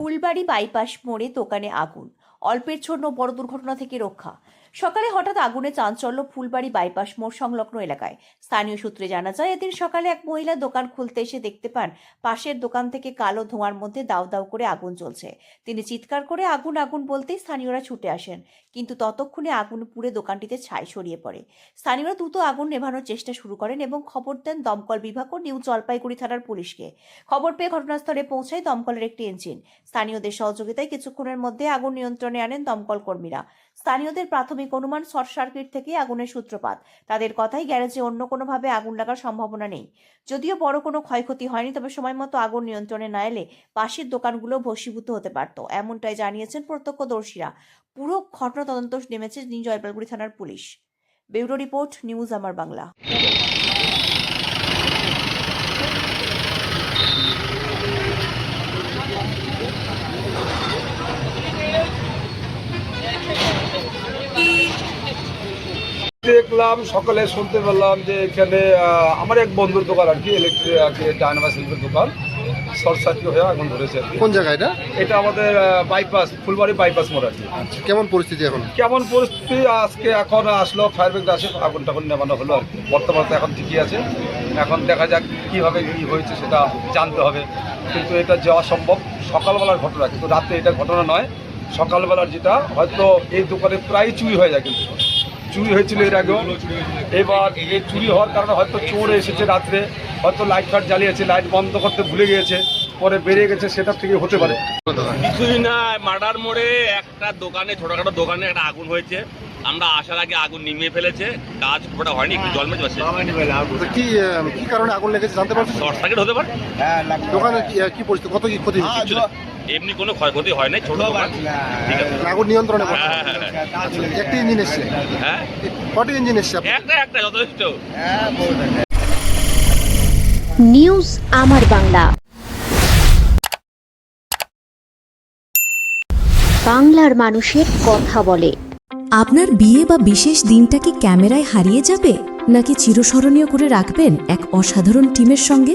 Phulbari bypass মোড়ে দোকানে আগুন। অল্পের জন্য বড় দুর্ঘটনা থেকে রক্ষা। সকালে হঠাৎ আগুনে চাঞ্চল্য ফুলবাড়ি বাইপাস মোড় সংলগ্ন এলাকায়। স্থানীয় সূত্রে জানা যায়, এদিন সকালে এক মহিলা দোকান খুলতে এসে দেখতে পান, পাশের দোকান থেকে কালো ধোঁয়ার মধ্যে দাউ দাউ করে আগুন জ্বলছে। তিনি চিৎকার করে আগুন আগুন বলতেই স্থানীয়রা ছুটে আসেন, কিন্তু ততক্ষণে আগুন পুড়ে দোকানটিতে ছাই সরিয়ে পড়ে। স্থানীয়রা দ্রুত আগুন নেভানোর চেষ্টা শুরু করেন এবং খবর দেন দমকল বিভাগ ও নিউ জলপাইগুড়ি থানার পুলিশকে। খবর পেয়ে ঘটনাস্থলে পৌঁছায় দমকলের একটি ইঞ্জিন। স্থানীয়দের সহযোগিতায় কিছুক্ষণের মধ্যে আগুন নিয়ন্ত্রণে আনেন দমকল কর্মীরা। স্থানীয়দের প্রাথমিক অনুমান শর্ট সার্কিট থেকে আগুনের সূত্রপাত। তাদের কথাই গ্যারেজে অন্য কোনোভাবে আগুন লাগার সম্ভাবনা নেই। যদিও বড় কোনো ক্ষয়ক্ষতি হয়নি, তবে সময় মতো আগুন নিয়ন্ত্রণে না এলে পাশের দোকানগুলো ভস্মীভূত হতে পারত, এমনটাই জানিয়েছেন প্রত্যক্ষদর্শীরা। পুরো ঘটনা তদন্ত নেমেছে জলপাইগুড়ি থানার পুলিশ। ব্যুরো রিপোর্ট, নিউজ আমার বাংলা। দেখলাম সকালে শুনতে পেলাম যে এখানে আমার এক বন্ধুর দোকান আর কি ইলেকট্রিক ডায়নামা শিল্পের দোকান। শর্ট সার্কিট হয়ে আগুন ধরেছে কোন জায়গা এটা? এটা আমাদের বাইপাস ফুলবাড়ি বাইপাস মোড় আর কি। কেমন পরিস্থিতি এখন? কেমন পরিস্থিতি? আজকে এখন আসলো ফায়ার ব্রিগেড আসে আগুন টাগুন নেবানো হলো আর কি। বর্তমানে তো এখন ঠিকই আছে। এখন দেখা যাক কীভাবে কী হয়েছে সেটা জানতে হবে। কিন্তু এটা যাওয়া সম্ভব সকালবেলার ঘটনা। কিন্তু রাতে এটা ঘটনা নয়। সকালবেলার যেটা হয়তো এই দোকানে প্রায় চুরি হয়ে যায় কিন্তু। চুরি হয়েছিল এর আগেও। এবার এই চুরি হওয়ার কারণে হয়তো চোর এসেছে রাত্রে হয়তো লাইট ফাট জ্বালিয়েছে লাইট বন্ধ করতে ভুলে গিয়েছে পরে বেরিয়ে গেছে সেটার থেকে হতে পারে। কিছুই না মার্ডার মোড়ে একটা দোকানে ছোটখাটো দোকানে একটা আগুন হয়েছে। আমরা আসার আগে আগুন নিমিয়ে ফেলেছে কাজ পুরোটা হয়নি একটু জল মেজে বসে। তো কি কি কারণে আগুন লেগেছে জানতে পারছেন শর্ট সার্কিট হতে পারে। দোকানে কি পরিস্থিতি কত কি ক্ষতি হয়েছে না। এমনি কোনো ক্ষয়ক্ষতি হয় নাই ছোট আগুন নিয়ন্ত্রণে হ্যাঁ হ্যাঁ হ্যাঁ। একটি ইঞ্জিন এসছে। হ্যাঁ? কটি ইঞ্জিন এসছে একটা একটা যথেষ্ট। নিউজ আমার বাংলা। বাংলার মানুষের কথা বলে। আপনার বিয়ে বা বিশেষ দিনটা কি ক্যামেরায় হারিয়ে যাবে নাকি চিরস্মরণীয় করে রাখবেন এক অসাধারণ টিমের সঙ্গে?